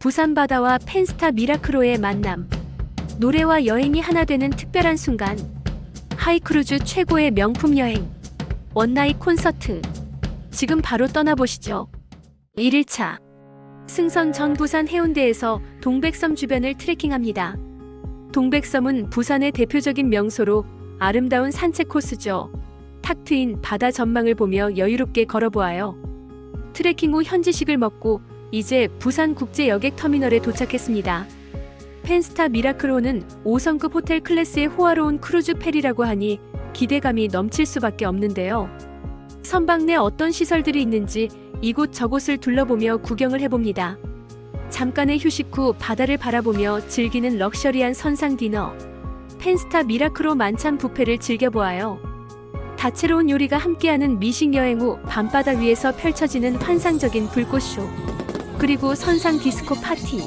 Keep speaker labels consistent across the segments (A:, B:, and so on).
A: 부산 바다와 펜스타 미라크로의 만남. 노래와 여행이 하나 되는 특별한 순간. 하이크루즈 최고의 명품 여행. 원나잇 콘서트. 지금 바로 떠나보시죠. 1일차. 승선 전 부산 해운대에서 동백섬 주변을 트레킹합니다. 동백섬은 부산의 대표적인 명소로 아름다운 산책 코스죠. 탁 트인 바다 전망을 보며 여유롭게 걸어보아요. 트레킹 후 현지식을 먹고 이제 부산 국제 여객 터미널에 도착했습니다. 펜스타 미라클호는 5성급 호텔 클래스의 호화로운 크루즈 페리라고 하니 기대감이 넘칠 수밖에 없는데요. 선박 내 어떤 시설들이 있는지 이곳 저곳을 둘러보며 구경을 해봅니다. 잠깐의 휴식 후 바다를 바라보며 즐기는 럭셔리한 선상 디너. 펜스타 미라크로 만찬 뷔페를 즐겨보아요. 다채로운 요리가 함께하는 미식 여행 후 밤바다 위에서 펼쳐지는 환상적인 불꽃쇼. 그리고 선상 디스코 파티.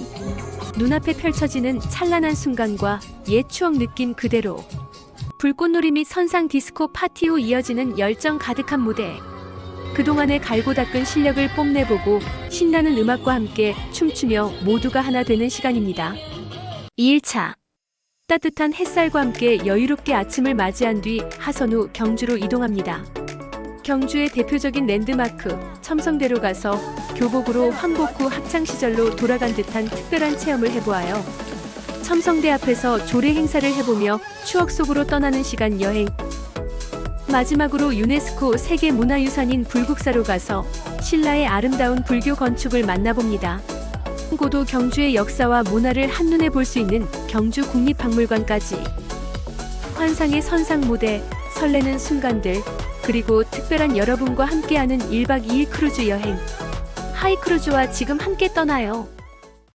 A: 눈앞에 펼쳐지는 찬란한 순간과 옛 추억 느낌 그대로. 불꽃놀이 및 선상 디스코 파티 후 이어지는 열정 가득한 무대. 그동안의 갈고 닦은 실력을 뽐내보고 신나는 음악과 함께 춤추며 모두가 하나 되는 시간입니다. 2일차. 따뜻한 햇살과 함께 여유롭게 아침을 맞이한 뒤 하선 후 경주로 이동합니다. 경주의 대표적인 랜드마크 첨성대로 가서 교복으로 환복 후 학창 시절로 돌아간 듯한 특별한 체험을 해보아요. 첨성대 앞에서 조례 행사를 해보며 추억 속으로 떠나는 시간 여행. 마지막으로 유네스코 세계문화유산인 불국사로 가서 신라의 아름다운 불교 건축을 만나봅니다. 고도 경주의 역사와 문화를 한눈에 볼 수 있는 경주 국립박물관까지 환상의 선상 무대, 설레는 순간들, 그리고 특별한 여러분과 함께하는 1박 2일 크루즈 여행. 하이크루즈와 지금 함께 떠나요.